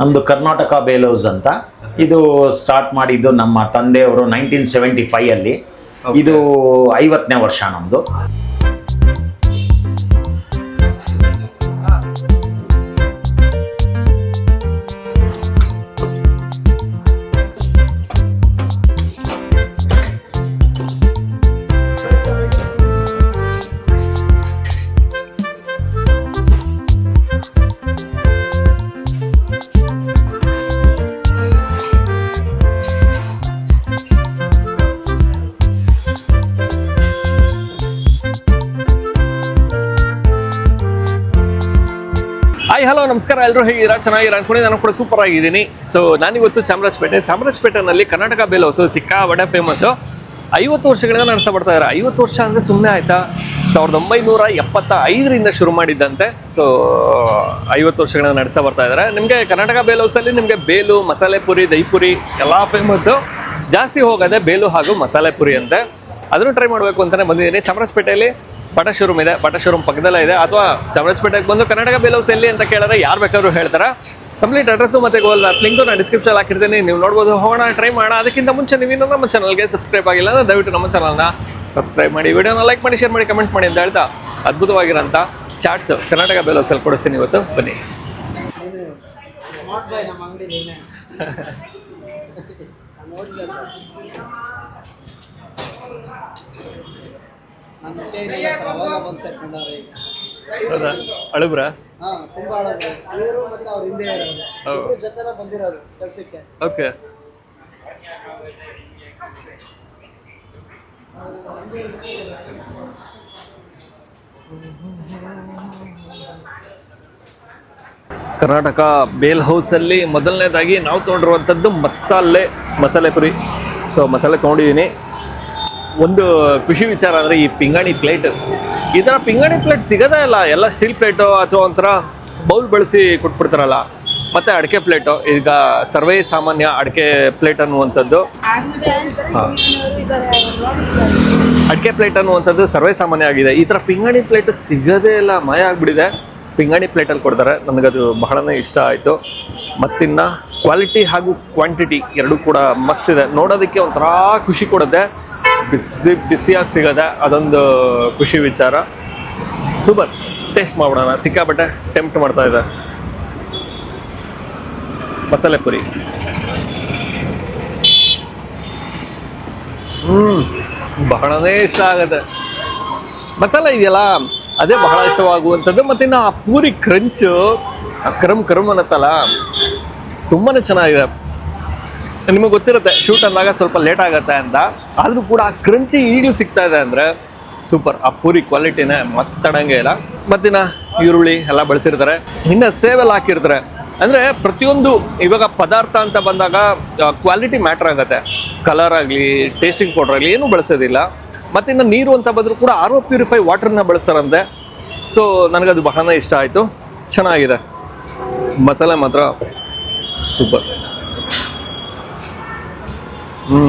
ನಮ್ದು ಕರ್ನಾಟಕ ಬೇಲೋಸ್ ಅಂತ. ಇದು ಸ್ಟಾರ್ಟ್ ಮಾಡಿದ್ದು ನಮ್ಮ ತಂದೆಯವರು ನೈನ್ಟೀನ್ ಸೆವೆಂಟಿ ಫೈವ್ ಅಲ್ಲಿ ಇದು ಐವತ್ತನೇ ವರ್ಷ ನಮ್ದು. ನಮಸ್ಕಾರ ಎಲ್ಲರೂ ಹೇಗಿದ್ದೀರಾ? ಚೆನ್ನಾಗಿರ ಅನ್ಕೊಂಡು ನಾನು ಕೂಡ ಸೂಪರ್ ಆಗಿದ್ದೀನಿ. ಸೊ ನಾನಿವತ್ತು ಚಾಮರಾಜಪೇಟೆ ಚಾಮರಾಜಪೇಟೆನಲ್ಲಿ ಕರ್ನಾಟಕ ಬೇಲೋಸು ಸಿಕ್ಕಾಪಟ್ಟೆ ಫೇಮಸ್ಸು ಐವತ್ತು ವರ್ಷಗಳಿಂದ ನಡೆಸ್ತಾ ಬರ್ತಾ ಇದ್ದಾರೆ. ಐವತ್ತು ವರ್ಷ ಅಂದರೆ ಸುಮ್ಮನೆ ಆಯ್ತಾ? ಸಾವಿರದ ಒಂಬೈನೂರ ಎಪ್ಪತ್ತ ಐದರಿಂದ ಶುರು ಮಾಡಿದ್ದಂತೆ. ಸೊ ಐವತ್ತು ವರ್ಷಗಳಿಂದ ನಡೆಸ್ತಾ ಬರ್ತಾ ಇದ್ದಾರೆ. ನಿಮಗೆ ಕರ್ನಾಟಕ ಬೇಲ್ ಹೌಸಲ್ಲಿ ನಿಮಗೆ ಬೇಲು, ಮಸಾಲೆ ಪುರಿ ದಹಿಪುರಿ ಎಲ್ಲ ಫೇಮಸ್ಸು ಜಾಸ್ತಿ ಹೋಗೋದೆ ಬೇಲು ಹಾಗೂ ಮಸಾಲೆ ಪುರಿ ಅಂತೆ. ಅದನ್ನು ಟ್ರೈ ಮಾಡಬೇಕು ಅಂತಲೇ ಬಂದಿದ್ದೀನಿ. ಚಾಮರಾಜಪೇಟೆಯಲ್ಲಿ ಬಟ ಶೋರೂಮ್ ಇದೆ ಪಟ ಶೋರೂಮ್ ಪಕ್ಕದಲ್ಲೇ ಇದೆ. ಅಥವಾ ಚಾಮರಾಜಪೇಟೆಗೆ ಬಂದು ಕರ್ನಾಟಕ ಬೇಲೌಸ್ ಎಲ್ಲಿ ಅಂತ ಕೇಳಿದ್ರೆ ಯಾರು ಬೇಕಾದ್ರೂ ಹೇಳ್ತಾರೆ. ಕಂಪ್ಲೀಟ್ ಅಡ್ರೆಸ್ಸು ಮತ್ತೆ ಗೋಲ್ ಲಿಂಕು ನಾನು ಡಿಸ್ಕ್ರಿಪ್ಷನ್ ಹಾಕಿರ್ತೀನಿ. ನೀವು ನೋಡ್ಬೋದು ಹೋಗೋಣ ಟ್ರೈ ಮಾಡೋಣ. ಅದಕ್ಕಿಂತ ಮುಂಚೆ ನೀವು ನಮ್ಮ ಚಾನಲ್ಗೆ ಸಬ್ಸ್ಕ್ರೈಬ್ ಆಗಿಲ್ಲ ಅಂದ್ರೆ ದಯವಿಟ್ಟು ನಮ್ಮ ಚಾನಲ್ನ ಸಬ್ಸ್ಕ್ರೈಬ್ ಮಾಡಿ. ವಿಡಿಯೋನ ಲೈಕ್ ಮಾಡಿ ಶೇರ್ ಮಾಡಿ ಕಮೆಂಟ್ ಮಾಡಿ ಅಂತ ಹೇಳ್ತಾ ಅದ್ಭುತವಾಗಿರೋಂಥ ಚಾಟ್ಸ್ ಕರ್ನಾಟಕ ಬೇಲೋಸಲ್ಲಿ ಕೊಡಿಸ್ತೀನಿ ಇವತ್ತು. ಬನ್ನಿ. ನಮ್ಮ ಹೌದಾ? ಅಳುಬ್ರಾ? ಹಾ ತುಂಬಾ ಹಳಬ್ರು ಇವರು ಮತ್ತೆ ಅವ್ರ ಹಿಂದೆ ಇರೋದು ಜೊತೆನ ಬಂದಿರೋದು ಕೆಲ್ಸಕ್ಕೆ. ಓಕೆ. ಕರ್ನಾಟಕ ಬೇಲ್ ಹೌಸಲ್ಲಿ ಮೊದಲನೇದಾಗಿ ನಾವು ತೊಗೊಂಡಿರುವಂಥದ್ದು ಮಸಾಲೆ ಮಸಾಲೆ ಪುರಿ. ಸೊ ಮಸಾಲೆ ತೊಗೊಂಡಿದ್ದೀನಿ. ಒಂದು ಖುಷಿ ವಿಚಾರ ಅಂದರೆ ಈ ಪಿಂಗಾಣಿ ಪ್ಲೇಟ್. ಈ ಥರ ಪಿಂಗಾಣಿ ಪ್ಲೇಟ್ ಸಿಗೋದೇ ಇಲ್ಲ. ಎಲ್ಲ ಸ್ಟೀಲ್ ಪ್ಲೇಟು ಅಥವಾ ಒಂಥರ ಬೌಲ್ ಬಳಸಿ ಕೊಟ್ಬಿಡ್ತಾರಲ್ಲ. ಮತ್ತು ಅಡಿಕೆ ಪ್ಲೇಟು, ಈಗ ಸರ್ವೇ ಸಾಮಾನ್ಯ ಅಡಿಕೆ ಪ್ಲೇಟ್ ಅನ್ನುವಂಥದ್ದು. ಹಾಂ. ಅಡಿಕೆ ಪ್ಲೇಟ್ ಅನ್ನುವಂಥದ್ದು ಸರ್ವೇ ಸಾಮಾನ್ಯ ಆಗಿದೆ. ಈ ಥರ ಪಿಂಗಾಣಿ ಪ್ಲೇಟ್ ಸಿಗೋದೇ ಇಲ್ಲ. ಮಾಯ ಆಗಿಬಿಟ್ಟಿದೆ ಪಿಂಗಾಣಿ ಪ್ಲೇಟಲ್ಲಿ ಕೊಡ್ತಾರೆ. ನನಗದು ಬಹಳನೇ ಇಷ್ಟ ಆಯಿತು. ಮತ್ತಿನ್ನು ಕ್ವಾಲಿಟಿ ಹಾಗೂ ಕ್ವಾಂಟಿಟಿ ಎರಡೂ ಕೂಡ ಮಸ್ತ್ ಇದೆ. ನೋಡೋದಕ್ಕೆ ಒಂಥರ ಖುಷಿ ಕೊಡುತ್ತೆ. ಬಿಸಿ, ಬಿಸಿಯಾಗಿ ಸಿಗೋದೆ ಅದೊಂದು ಖುಷಿ ವಿಚಾರ. ಸೂಪರ್. ಟೇಸ್ಟ್ ಮಾಡೋಣ ಸಿಕ್ಕಾಪಟ್ಟೆ ಟೆಂಪ್ಟ್ ಮಾಡ್ತಾ ಇದೆ. ಮಸಾಲೆ ಪುರಿ. ಹ್ಞೂ ಬಹಳನೇ ಇಷ್ಟ ಆಗುತ್ತೆ. ಮಸಾಲೆ ಇದೆಯಲ್ಲ? ಅದೇ ಬಹಳ ಇಷ್ಟವಾಗುವಂಥದ್ದು. ಮತ್ತು ಇನ್ನು ಆ ಪೂರಿ ಕ್ರಂಚು ಆ ಕರಮ್ ಕರಮ್ ಅನ್ನತ್ತಲ್ಲ? ತುಂಬಾ ಚೆನ್ನಾಗಿದೆ. ನಿಮಗೆ ಗೊತ್ತಿರುತ್ತೆ ಶೂಟ್ ಅಂದಾಗ ಸ್ವಲ್ಪ ಲೇಟ್ ಆಗುತ್ತೆ ಅಂತ. ಆದರೂ ಕೂಡ ಆ ಕ್ರಂಚಿ ಈಗಲೂ ಸಿಗ್ತಾ ಇದೆ ಅಂದರೆ ಸೂಪರ್ ಆ ಪೂರಿ ಕ್ವಾಲಿಟಿನೇ ಮತ್ತಡಂಗೆ ಇಲ್ಲ. ಮತ್ತಿನ ಈರುಳ್ಳಿ ಎಲ್ಲ ಬಳಸಿರ್ತಾರೆ. ಇನ್ನು ಸೇವೆಲ್ಲ ಹಾಕಿರ್ತಾರೆ. ಅಂದರೆ ಪ್ರತಿಯೊಂದು ಇವಾಗ ಪದಾರ್ಥ ಅಂತ ಬಂದಾಗ ಕ್ವಾಲಿಟಿ ಮ್ಯಾಟ್ರ್ ಆಗುತ್ತೆ. ಕಲರ್ ಆಗಲಿ ಟೇಸ್ಟಿಂಗ್ ಪೌಡರ್ ಆಗಲಿ ಏನೂ ಬಳಸೋದಿಲ್ಲ. ಮತ್ತಿನ್ನು ನೀರು ಅಂತ ಬಂದರೂ ಕೂಡ ಆರ್ ಪ್ಯೂರಿಫೈ ವಾಟರ್ನ ಬಳಸ್ತಾರಂತೆ. ಸೊ ನನಗದು ಬಹಳ ಇಷ್ಟ ಆಯಿತು. ಚೆನ್ನಾಗಿದೆ. ಮಸಾಲೆ ಮಾತ್ರ ಸೂಪರ್ ಹ್ಞೂ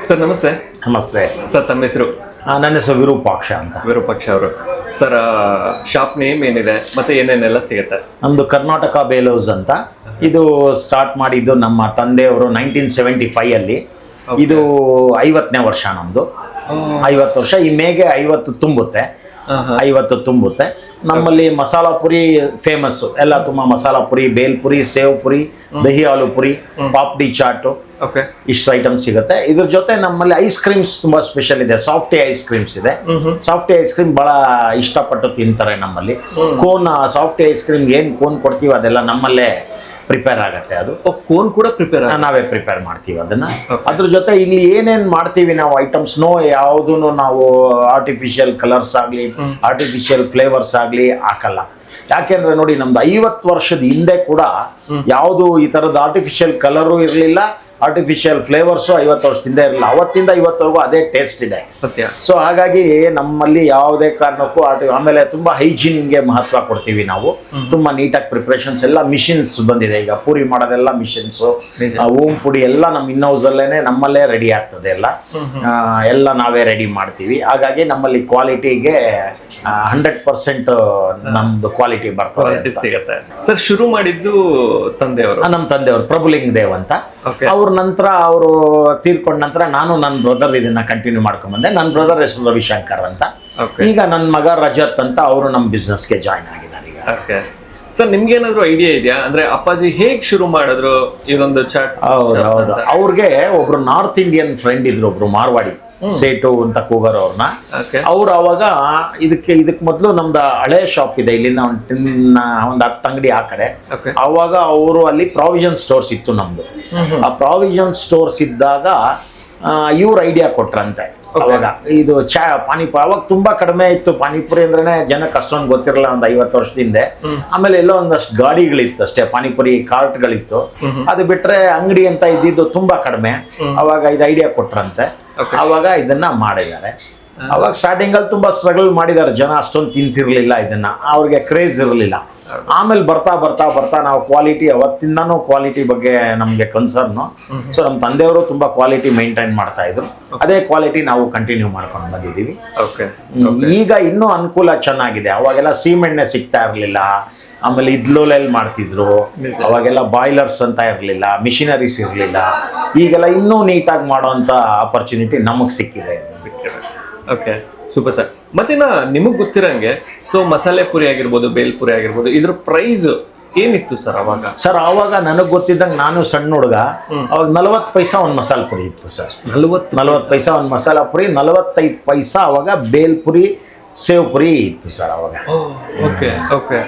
ಸರ್ ನಮಸ್ತೆ. ನಮಸ್ತೆ. ಸರ್ ತಮ್ಮ ಹೆಸರು? ಆ, ನನ್ನ ಹೆಸರು ವಿರೂಪಾಕ್ಷ ಅಂತ. ವಿರೂಪಾಕ್ಷ ಅವರು. ಸರ್ ಶಾಪ್ ನೇಮ್ ಏನಿದೆ? ಮತ್ತೆ ಏನೇನೆಲ್ಲ ಸಿಗುತ್ತೆ? ನಮ್ದು ಕರ್ನಾಟಕ ಬೇಲೋಸ್ ಅಂತ. ಇದು ಸ್ಟಾರ್ಟ್ ಮಾಡಿದ್ದು ನಮ್ಮ ತಂದೆಯವರು ನೈನ್ಟೀನ್ ಸೆವೆಂಟಿ ಫೈವ್ ಅಲ್ಲಿ ಇದು ಐವತ್ತನೇ ವರ್ಷ ನಮ್ದು. ಐವತ್ತು ವರ್ಷ ಈ ಮೇಗೆ ಐವತ್ತು ತುಂಬುತ್ತೆ. ಐವತ್ತು ತುಂಬುತ್ತೆ. ನಮ್ಮಲ್ಲಿ ಮಸಾಲಾ ಪುರಿ ಫೇಮಸ್ ಎಲ್ಲ ತುಂಬಾ ಮಸಾಲಾ ಪುರಿ ಬೇಲ್ ಪುರಿ ಸೇವ್ ಪುರಿ ದಹಿ ಆಲೂ ಪುರಿ ಪಾಪ್ಡಿ ಚಾಟು. ಓಕೆ ಇಷ್ಟು ಐಟಮ್ ಸಿಗುತ್ತೆ. ಇದ್ರ ಜೊತೆ ನಮ್ಮಲ್ಲಿ ಐಸ್ ಕ್ರೀಮ್ಸ್ ತುಂಬಾ ಸ್ಪೆಷಲ್ ಇದೆ. ಸಾಫ್ಟಿ ಐಸ್ ಕ್ರೀಮ್ಸ್ ಇದೆ. ಸಾಫ್ಟಿ ಐಸ್ ಕ್ರೀಮ್ ಬಹಳ ಇಷ್ಟಪಟ್ಟು ತಿಂತಾರೆ ನಮ್ಮಲ್ಲಿ. ಕೋನ್ ಸಾಫ್ಟಿ ಐಸ್ ಕ್ರೀಮ್ ಏನ್ ಕೋನ್ ಕೊಡ್ತೀವಿ ಅದೆಲ್ಲ ನಮ್ಮಲ್ಲೇ ಪ್ರಿಪೇರ್ ಆಗುತ್ತೆ ಅದು. ಕೋನ್ ಕೂಡ ಪ್ರಿಪೇರ್ ನಾವೇ ಪ್ರಿಪೇರ್ ಮಾಡ್ತೀವಿ ಅದನ್ನ. ಅದ್ರ ಜೊತೆ ಇಲ್ಲಿ ಏನೇನ್ ಮಾಡ್ತೀವಿ ನಾವು ಐಟಮ್ಸ್ ನೋ ಯಾವ್ದು ನಾವು ಆರ್ಟಿಫಿಷಿಯಲ್ ಕಲರ್ಸ್ ಆಗ್ಲಿ ಆರ್ಟಿಫಿಷಿಯಲ್ ಫ್ಲೇವರ್ಸ್ ಆಗ್ಲಿ ಹಾಕಲ್ಲ. ಯಾಕೆಂದ್ರೆ ನೋಡಿ ನಮ್ದು ಐವತ್ತು ವರ್ಷದ ಹಿಂದೆ ಕೂಡ ಯಾವುದು ಈ ತರದ ಆರ್ಟಿಫಿಷಿಯಲ್ ಕಲರು ಇರಲಿಲ್ಲ ಆರ್ಟಿಫಿಷಿಯಲ್ ಫ್ಲೇವರ್ಸು ಐವತ್ತು ವರ್ಷದಿಂದ ಇರಲಿಲ್ಲ. ಅವತ್ತಿಂದ ಇವತ್ತವರೆಗೂ ಅದೇ ಟೇಸ್ಟ್ ಇದೆ. ಸತ್ಯ. ಸೊ ಹಾಗಾಗಿ ನಮ್ಮಲ್ಲಿ ಯಾವುದೇ ಕಾರಣಕ್ಕೂ ಆರ್ಟಿ ಆಮೇಲೆ ತುಂಬ ಹೈಜೀನ್ಗೆ ಮಹತ್ವ ಕೊಡ್ತೀವಿ ನಾವು. ತುಂಬ ನೀಟಾಗಿ ಪ್ರಿಪ್ರೇಷನ್ಸ್ ಎಲ್ಲ ಮಿಷಿನ್ಸ್ ಬಂದಿದೆ. ಈಗ ಪೂರಿ ಮಾಡೋದೆಲ್ಲ ಮಿಷಿನ್ಸು. ಓಮ್ ಪುಡಿ ಎಲ್ಲ ನಮ್ಮ ಇನ್ ಹೌಸಲ್ಲೇ ನಮ್ಮಲ್ಲೇ ರೆಡಿ ಆಗ್ತದೆ ಎಲ್ಲ. ಎಲ್ಲ ನಾವೇ ರೆಡಿ ಮಾಡ್ತೀವಿ. ಹಾಗಾಗಿ ನಮ್ಮಲ್ಲಿ ಕ್ವಾಲಿಟಿಗೆ ಹಂಡ್ರೆಡ್ ಪರ್ಸೆಂಟ್ ನಮ್ದು ಕ್ವಾಲಿಟಿ ಬರ್ತದೆ ಸಿಗುತ್ತೆ. ಸರ್ ಶುರು ಮಾಡಿದ್ದು ತಂದೆಯವರು? ನಮ್ಮ ತಂದೆಯವರು ಪ್ರಭುಲಿಂಗ್ ದೇವ್ ಅಂತ. ಅವ್ರ ನಂತರ ಅವರು ತೀರ್ಕೊಂಡ ನಂತರ ನಾನು ನನ್ನ ಬ್ರದರ್ ಇದನ್ನ ಕಂಟಿನ್ಯೂ ಮಾಡ್ಕೊಂಬಂದೆ ನನ್ನ ಬ್ರದರ್ ಹೆಸರು ರವಿಶಂಕರ್ ಅಂತ. ಈಗ ನನ್ನ ಮಗ ರಜತ್ ಅಂತ ಅವರು ನಮ್ಮ ಬಿಸ್ನೆಸ್ಗೆ ಜಾಯ್ನ್ ಆಗಿದ್ದಾರೆ ಈಗ. ಓಕೆ ಸರ್ ನಿಮ್ಗೆ ಏನಾದ್ರು ಐಡಿಯಾ ಇದೆಯಾ? ಅಂದ್ರೆ ಅಪ್ಪಾಜಿ ಹೇಗ್ ಶುರು ಮಾಡಿದ್ರು ಇದೊಂದು ಚಾಟ್ಸ್ ಹೌದು ಹೌದು. ಅವ್ರಿಗೆ ಒಬ್ರು ನಾರ್ತ್ ಇಂಡಿಯನ್ ಫ್ರೆಂಡ್ ಇದ್ರು ಒಬ್ರು ಮಾರ್ವಾಡಿ. ಸೇಟು ಅಂತ ಕೂಗರ್ ಅವ್ರನ್ನ ಅವ್ರು ಅವಾಗ ಇದಕ್ಕೆ ಇದಕ್ಕೆ ಮೊದಲು ನಮ್ದು ಹಳೆ ಶಾಪ್ ಇದೆ ಇಲ್ಲಿಂದ ಒಂದು ಟಿನ್ ಒಂದು ಹತ್ತು ಅಂಗಡಿ ಆ ಕಡೆ. ಅವಾಗ ಅವರು ಅಲ್ಲಿ ಪ್ರಾವಿಷನ್ ಸ್ಟೋರ್ಸ್ ಇತ್ತು ನಮ್ದು. ಆ ಪ್ರಾವಿಷನ್ ಸ್ಟೋರ್ಸ್ ಇದ್ದಾಗ ಇವ್ರು ಐಡಿಯಾ ಕೊಟ್ರಂತೆ. ಅವಾಗ. ಇದು ಚಾ ಪಾನಿಪುರಿ ಅವಾಗ ತುಂಬಾ ಕಡಿಮೆ ಇತ್ತು. ಪಾನಿಪುರಿ ಅಂದ್ರೆ ಜನಕ್ಕೆ ಅಷ್ಟೊಂದು ಗೊತ್ತಿರಲ್ಲ ಒಂದು ಐವತ್ತು ವರ್ಷದಿಂದ ಆಮೇಲೆ ಎಲ್ಲೋ ಒಂದಷ್ಟು ಗಾಡಿಗಳಿತ್ತು ಅಷ್ಟೇ ಪಾನಿಪುರಿ ಕಾರ್ಟ್ಗಳಿತ್ತು. ಅದು ಬಿಟ್ರೆ ಅಂಗಡಿ ಅಂತ ಇದ್ದಿದ್ದು ತುಂಬಾ ಕಡಿಮೆ. ಅವಾಗ ಇದು ಐಡಿಯಾ ಕೊಟ್ರಂತೆ. ಅವಾಗ ಇದನ್ನ ಮಾಡಿದ್ದಾರೆ. ಅವಾಗ ಸ್ಟಾರ್ಟಿಂಗ್ ಅಲ್ಲಿ ತುಂಬಾ ಸ್ಟ್ರಗಲ್ ಮಾಡಿದ್ದಾರೆ. ಜನ ಅಷ್ಟೊಂದು ತಿಂತಿರ್ಲಿಲ್ಲ ಇದನ್ನ. ಅವ್ರಿಗೆ ಕ್ರೇಜ್ ಇರಲಿಲ್ಲ. ಆಮೇಲೆ ಬರ್ತಾ ಬರ್ತಾ ಬರ್ತಾ ನಾವು ಕ್ವಾಲಿಟಿ ಅವತ್ತಿಂದನೂ ಕ್ವಾಲಿಟಿ ಬಗ್ಗೆ ನಮಗೆ ಕನ್ಸರ್ನು ಸೊ ನಮ್ಮ ತಂದೆಯವರು ತುಂಬ ಕ್ವಾಲಿಟಿ ಮೈಂಟೈನ್ ಮಾಡ್ತಾ ಇದ್ರು. ಅದೇ ಕ್ವಾಲಿಟಿ ನಾವು ಕಂಟಿನ್ಯೂ ಮಾಡ್ಕೊಂಡು ಬಂದಿದ್ದೀವಿ. ಓಕೆ ಈಗ ಇನ್ನೂ ಅನುಕೂಲ ಚೆನ್ನಾಗಿದೆ. ಅವಾಗೆಲ್ಲ ಸೀಮೆಣ್ಣೆ ಸಿಗ್ತಾ ಇರಲಿಲ್ಲ. ಆಮೇಲೆ ಇದ್ಲೋಲೆಲ್ಲಿ ಮಾಡ್ತಿದ್ರು. ಅವಾಗೆಲ್ಲ ಬಾಯ್ಲರ್ಸ್ ಅಂತ ಇರಲಿಲ್ಲ. ಮಿಷಿನರೀಸ್ ಇರಲಿಲ್ಲ. ಈಗೆಲ್ಲ ಇನ್ನೂ ನೀಟಾಗಿ ಮಾಡೋವಂಥ ಆಪರ್ಚುನಿಟಿ ನಮಗೆ ಸಿಕ್ಕಿದೆ. ಓಕೆ ಸೂಪರ್ ಸರ್ ಮತ್ತಿನ್ನ ನಿಮಗ್ ಗೊತ್ತಿರಂಗೆ ಸೊ ಮಸಾಲೆ ಪುರಿ ಆಗಿರ್ಬೋದು ಬೇಲ್ ಪುರಿ ಆಗಿರ್ಬೋದು ಇದ್ರ ಪ್ರೈಸ್ ಏನಿತ್ತು ಸರ್ ಅವಾಗ? ಸರ್ ಆವಾಗ ನನಗೆ ಗೊತ್ತಿದ್ದಂಗೆ ನಾನು ಸಣ್ಣ ಹುಡುಗ ಅವಾಗ ನಲವತ್ತು ಪೈಸಾ ಒಂದು ಮಸಾಲ ಪುರಿ ಇತ್ತು ಸರ್ ನಲ್ವತ್ತು ನಲವತ್ತು ಪೈಸಾ ಒಂದು ಮಸಾಲ ಪುರಿ ನಲವತ್ತೈದು ಪೈಸಾ ಅವಾಗ ಬೇಲ್ ಪುರಿ ಸೇವ್ ಪುರಿ ಇತ್ತು ಸರ್ ಅವಾಗ. ಓಕೆ ಓಕೆ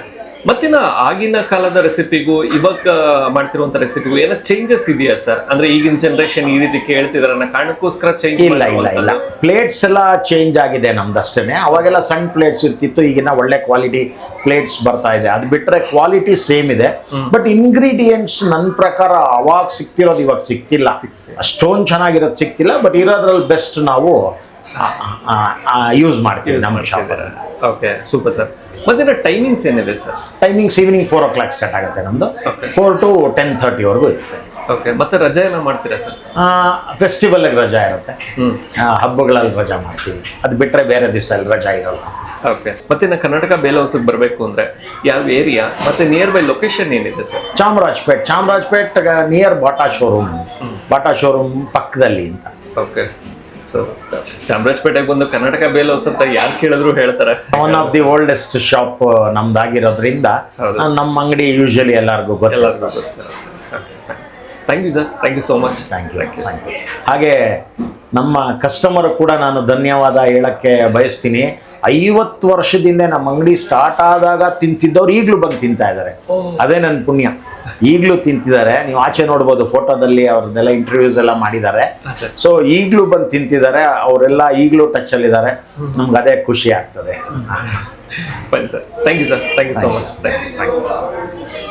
ಮತ್ತಿನ ಆಗಿನ ಕಾಲದ ರೆಸಿಪಿಗೂ ಇವಾಗ ಮಾಡ್ತಿರುವಂತ ರೆಸಿಪಿಗೂ ಏನೋ ಚೇಂಜಸ್ ಇದೆಯಾ ಸರ್ ಅಂದ್ರೆ ಈಗಿನ ಜನರೇಷನ್ ಈ ರೀತಿ ಕೇಳ್ತಿದಾರೆ ಅನ್ನೋ ಕಾರಣಕ್ಕೋಸ್ಕರ ಚೇಂಜ್ ಇಲ್ಲ ಇಲ್ಲ ಇಲ್ಲ. ಪ್ಲೇಟ್ಸ್ ಎಲ್ಲ ಚೇಂಜ್ ಆಗಿದೆ ನಮ್ದು ಅಷ್ಟೇನೆ ಅವಾಗೆಲ್ಲ ಸಣ್ಣ ಪ್ಲೇಟ್ಸ್ ಇರ್ತಿತ್ತು ಈಗಿನ ಒಳ್ಳೆ ಕ್ವಾಲಿಟಿ ಪ್ಲೇಟ್ಸ್ ಬರ್ತಾ ಇದೆ. ಅದು ಬಿಟ್ರೆ ಕ್ವಾಲಿಟಿ ಸೇಮ್ ಇದೆ. ಬಟ್ ಇಂಗ್ರೀಡಿಯೆಂಟ್ಸ್ ನನ್ನ ಪ್ರಕಾರ ಅವಾಗ ಸಿಕ್ತಿರೋದು ಇವಾಗ ಸಿಕ್ತಿಲ್ಲ. ಅಷ್ಟೊಂದು ಚೆನ್ನಾಗಿರೋದು ಸಿಕ್ತಿಲ್ಲ ಬಟ್ ಇರೋದ್ರಲ್ಲಿ ಬೆಸ್ಟ್ ನಾವು ಯೂಸ್ ಮಾಡ್ತೀವಿ ನಮ್ಮ ಶಾಪಲ್ಲಿ ಓಕೆ ಸೂಪರ್ ಸರ್ ಮತ್ತಿನ ಟೈಮಿಂಗ್ಸ್ ಏನಿದೆ sir timings evening four o'clock start ಆಗುತ್ತೆ ನಮ್ಮದು Okay. ಫೋರ್ ಟು ಟೆನ್ ಥರ್ಟಿವರೆಗೂ ಇರುತ್ತೆ. ಓಕೆ ಮತ್ತೆ ರಜಾ ಏನೋ ಮಾಡ್ತೀರಾ ಸರ್ ಫೆಸ್ಟಿವಲ್ಗೆ ರಜಾ ಇರುತ್ತೆ. ಹಬ್ಬಗಳಲ್ಲಿ ರಜಾ ಮಾಡ್ತೀವಿ. ಅದು ಬಿಟ್ಟರೆ ಬೇರೆ ದಿವಸ ಅಲ್ಲಿ ರಜಾ ಇರೋಲ್ಲ. ಓಕೆ ಮತ್ತೆ ನಾ ಕರ್ನಾಟಕ ಬೇಲ್ ಹೌಸ್ಗೆ ಬರಬೇಕು ಅಂದ್ರೆ ಯಾವ ಏರಿಯಾ ಮತ್ತೆ ನಿಯರ್ ಬೈ ಲೊಕೇಶನ್ ಏನಿದೆ sir Chamarajpet. Chamarajpet near Bata showroom Bata showroom ಪಕ್ಕದಲ್ಲಿ ಅಂತ. ಓಕೆ ಸೊ ಚಾಮರಾಜಪೇಟೆಗೆ ಬಂದು ಕರ್ನಾಟಕ ಬೇಲ್ ಹೌಸ್ ಅಂತ ಯಾರು ಕೇಳಿದ್ರು ಹೇಳ್ತಾರೆ. One of the oldest shop ನಮ್ದಾಗಿರೋದ್ರಿಂದ ನಮ್ಮ ಅಂಗಡಿ ಯೂಶಲಿ ಎಲ್ಲರಿಗೂ ಗೊತ್ತಿಲ್ಲ thank you sir thank you so much thank you thank you ಹಾಗೆ ನಮ್ಮ ಕಸ್ಟಮರ್ ಕೂಡ ನಾನು ಧನ್ಯವಾದ ಹೇಳಕ್ಕೆ ಬಯಸ್ತೀನಿ. ಐವತ್ತು ವರ್ಷದಿಂದ ನಮ್ಮ ಅಂಗಡಿ ಸ್ಟಾರ್ಟ್ ಆದಾಗ ತಿಂತಿದ್ದವ್ರು ಈಗಲೂ ಬಂದು ತಿಂತಾ ಇದ್ದಾರೆ. ಅದೇ ನನ್ನ ಪುಣ್ಯ. ಈಗಲೂ ತಿಂತಿದ್ದಾರೆ. ನೀವು ಆಚೆ ನೋಡ್ಬೋದು ಫೋಟೋದಲ್ಲಿ ಅವ್ರದ್ದೆಲ್ಲ ಇಂಟರ್ವ್ಯೂಸ್ ಎಲ್ಲ ಮಾಡಿದ್ದಾರೆ. ಸೊ ಈಗಲೂ ಬಂದು ತಿಂತಿದ್ದಾರೆ. ಅವರೆಲ್ಲ ಈಗಲೂ ಟಚಲ್ಲಿದ್ದಾರೆ ನಮ್ಗೆ ಅದೇ ಖುಷಿ ಆಗ್ತದೆ. Fine sir. Thank you sir thank you so much thank you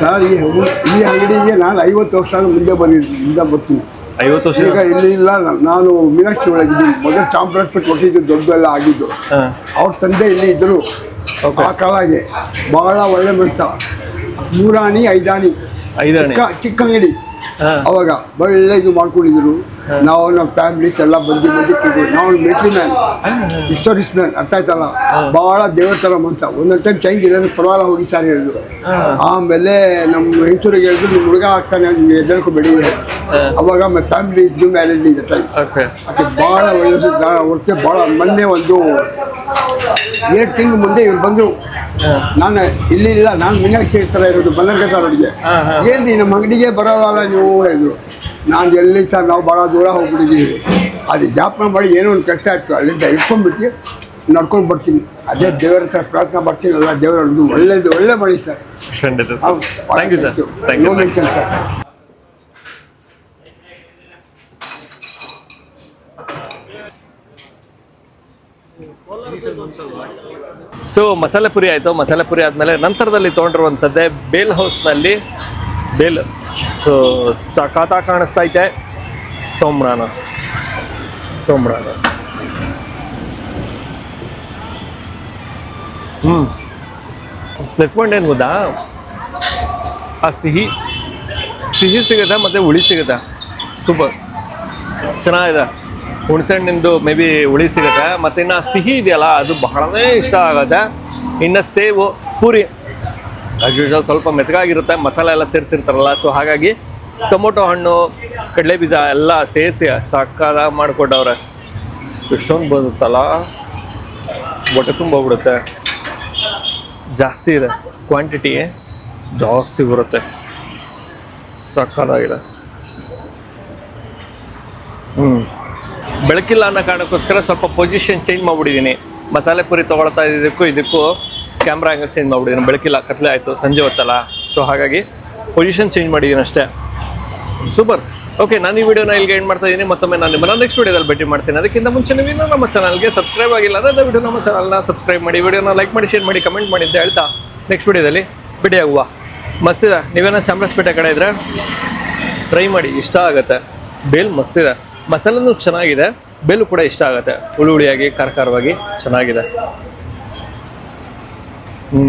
sir ಈ ಈ ಅಂಗಡಿಗೆ ನಾನು ಐವತ್ತು ವರ್ಷ ಮುಂದೆ ಬಂದಿದ್ದೀನಿ ಹಿಂದೆ ಬರ್ತೀನಿ. ಐವತ್ತು ವರ್ಷ? ಈಗ ಇಲ್ಲಿ ಇಲ್ಲ ನಾನು ಮೀನಾಕ್ಷಿ ಒಳಗಿದ್ದೀನಿ. ಮೊದಲು ಚಾಮರಾಜಪೇಟೆ ಕೊಟ್ಟಿದ್ದು ದೊಡ್ಡದೆಲ್ಲ ಆಗಿದ್ದು. ಅವ್ರ ತಂದೆ ಇಲ್ಲಿ ಇದ್ದರು. ಆ ಕಾಲಾಗೆ ಬಹಳ ಒಳ್ಳೆ ಮನುಷ್ಯ. ಮೂರಾಣಿ ಐದಾಣಿ. ಐದಾಣಿ. ಚಿಕ್ಕ ಚಿಕ್ಕ ಅಂಗಡಿ ಅವಾಗ ಒಳ್ಳೆ ಇದು ಮಾಡ್ಕೊಂಡಿದ್ರು. ನಾವು ನಮ್ಮ ಫ್ಯಾಮಿಲೀಸ್ ಎಲ್ಲ ಬಂದು ಬಂದು ತಿಂದ್ರು ನಾವು ಮಿಲಿಟ್ರಿ ಮ್ಯಾನ್ ಹಿಸ್ಟೋರಿಸ್ ಮ್ಯಾನ್ ಅರ್ಥ ಆಯ್ತಲ್ಲ? ಭಾಳ ದೇವರ ಥರ ಮನುಷ್ಯ. ಒಂದೊಂದು ಟೈಮ್ ಚೇಂಜ್ ಇಲ್ಲ ಪರವಾಗಿಲ್ಲ ಹೋಗಿ ಸರ್ ಹೇಳಿದ್ರು. ಆಮೇಲೆ ನಮ್ಮ ಹೆಂಚೂರಿಗೆ ಹೇಳಿದ್ರು ನಿಮ್ಮ ಹುಡುಗ ಆಗ್ತಾನೆ ನೀವು ಎದ್ದೇಳ್ಕೊಬೇಡಿ ಅವಾಗ ನಮ್ಮ ಫ್ಯಾಮಿಲಿ ಇದ್ದು ಮ್ಯಾರೇಜ್ ಇದೆ ಟೈಮ್ ಅದಕ್ಕೆ ಭಾಳ ಒಳ್ಳೆ ಹೊರತೆ ಭಾಳ ಮೊನ್ನೆ ಒಂದು ಏಟ್ ತಿಂಗಳು ಮುಂದೆ ಇವ್ರು ಬಂದರು. ನಾನು ಇಲ್ಲಿ ಇಲ್ಲ ನಾನು ಮೀನಾಕ್ಷಿ ಇರ್ತಾರೆ ಇರೋದು ಬಲ್ಲರ್ಗಟ್ಟ ರೋಡ್ಗೆ ಏನು ನಮ್ಮ ಅಂಗಡಿಗೆ ಬರೋಲ್ಲ ನೀವು? ಇದ್ರು ನಾನು ಎಲ್ಲಿ ಸರ್ ನಾವು ಭಾಳ ದೂರ ಹೋಗ್ಬಿಟ್ಟಿದ್ದೀವಿ. ಅದು ಜಾಪನ ಮಾಡಿ ಏನೋ ಒಂದು ಕಷ್ಟ ಆಯಿತು. ಅಲ್ಲಿಂದ ಇಟ್ಕೊಂಡ್ಬಿಟ್ಟು ನಡ್ಕೊಂಡು ಬರ್ತೀನಿ. ಅದೇ ದೇವರ ಹತ್ರ ಪ್ರಾರ್ಥನೆ ಬರ್ತೀನಿ ಅಲ್ಲ ದೇವರದ್ದು ಒಳ್ಳೇದು ಒಳ್ಳೆ ಮಾಡಿ sir. Thank sir. Sir so masala puri ಆಯಿತು. ಮಸಾಲೆ ಪುರಿ ಆದಮೇಲೆ ನಂತರದಲ್ಲಿ ತೊಗೊಂಡಿರುವಂಥದ್ದೇ ಬೇಲ್ ಹೌಸ್ನಲ್ಲಿ ಬೇಲ್. ಸೊ ಸಖತ ಕಾಣಿಸ್ತಾ ಐತೆ. ತೊಂಬ್ರಾನ. ತೊಂಬ್ರಾನ. ಹ್ಞೂ ಪ್ಲಸ್ ಪಾಯಿಂಟ್ ಏನು ಗೊತ್ತಾ? ಆ ಸಿಹಿ. ಸಿಹಿ ಸಿಗುತ್ತೆ ಮತ್ತು ಹುಳಿ ಸಿಗುತ್ತೆ. ಸೂಪರ್ ಚೆನ್ನಾಗಿದೆ. ಹುಣಸೆಹಣ್ಣಿಂದು ಮೇ ಬಿ ಹುಳಿ ಸಿಗುತ್ತೆ. ಮತ್ತು ಇನ್ನು ಸಿಹಿ ಇದೆಯಲ್ಲ, ಅದು ಬಹಳನೇ ಇಷ್ಟ ಆಗುತ್ತೆ. ಇನ್ನು ಸೇವು ಪೂರಿ. ಆಸ್ ಯೂಶಲ್ ಸ್ವಲ್ಪ ಮೆತ್ತಗಾಗಿರುತ್ತೆ ಮಸಾಲೆ ಎಲ್ಲ ಸೇರಿಸಿರ್ತಾರಲ್ಲ ಸೊ ಹಾಗಾಗಿ ಟೊಮೊಟೊ ಹಣ್ಣು, ಕಡಲೆ ಬೀಜ ಎಲ್ಲ ಸೇರಿಸಿ ಸಕ್ಕದಾಗಿ ಮಾಡಿಕೊಟ್ಟವ್ರೆ. ಎಷ್ಟೊಂದು ಬರುತ್ತಲ್ಲ ತುಂಬ ಬಿಡುತ್ತೆ ಜಾಸ್ತಿ ಇದೆ ಕ್ವಾಂಟಿಟಿ ಜಾಸ್ತಿ ಬರುತ್ತೆ. ಸಕ್ಕದಾಗಿದೆ ಹ್ಞೂ ಬೆಳಕಿಲ್ಲ ಅನ್ನೋ ಕಾರಣಕ್ಕೋಸ್ಕರ ಸ್ವಲ್ಪ ಪೊಸಿಷನ್ ಚೇಂಜ್ ಮಾಡಿಬಿಟ್ಟಿದ್ದೀನಿ ಮಸಾಲೆ ಪುರಿ ತೊಗೊಳ್ತಾ ಇದ್ದಕ್ಕೂ ಇದಕ್ಕೂ ಕ್ಯಾಮ್ರಾ ಆ್ಯಂಗಲ್ ಚೇಂಜ್ ಮಾಡಿಬಿಟ್ಟಿದ್ದೀನಿ ಬೆಳಕಿಲ್ಲ, ಕತ್ಲೆ ಆಯಿತು, ಸಂಜೆ ಹೊತ್ತಲ್ಲ. ಸೊ ಹಾಗಾಗಿ ಪೊಸಿಷನ್ ಚೇಂಜ್ ಮಾಡಿದ್ದೀನಿ ಅಷ್ಟೇ. ಸೂಪರ್ ಓಕೆ ನಾನು ಈ ವಿಡಿಯೋನ ಇಲ್ಲಿಗೆ ಎಂಡ್ ಮಾಡ್ತಾ ಇದ್ದೀನಿ ಮತ್ತೊಮ್ಮೆ ನಾನು ನಿಮ್ಮನ್ನ ನೆಕ್ಸ್ಟ್ ವಿಡಿಯೋದಲ್ಲಿ ಭೇಟಿ ಮಾಡ್ತೀನಿ. ಅದಕ್ಕಿಂತ ಮುಂಚೆ ನೀವು ನಮ್ಮ ಚಾನಲ್ಗೆ ಸಬ್ಸ್ಕ್ರೈಬ್ ಆಗಿಲ್ಲ ಅಂದರೆ ವಿಡಿಯೋ ನಮ್ಮ ಚಾನಲ್ನ ಸಬ್ಸ್ಕ್ರೈಬ್ ಮಾಡಿ ವಿಡಿಯೋನ ಲೈಕ್ ಮಾಡಿ ಶೇರ್ ಮಾಡಿ ಕಮೆಂಟ್ ಮಾಡಿ ಅಂತ ಹೇಳ್ತಾ ನೆಕ್ಸ್ಟ್ ವಿಡಿಯೋದಲ್ಲಿ ಭೇಟಿ ಆಗುವ ಮಸ್ತಿದೆ ನೀವೇನೋ ಚಾಮರಾಜಪೇಟೆ ಕಡೆ ಇದ್ದರೆ ಟ್ರೈ ಮಾಡಿ, ಇಷ್ಟ ಆಗುತ್ತೆ. ಬೇಲ್ ಮಸ್ತಿದೆ ಮಸಾಲೂ ಚೆನ್ನಾಗಿದೆ. ಬೇಲು ಕೂಡ ಇಷ್ಟ ಆಗುತ್ತೆ. ಹುಳಿ ಹುಳಿಯಾಗಿ, ಖಾರ ಖಾರವಾಗಿ ಚೆನ್ನಾಗಿದೆ. ಹ್ಞೂ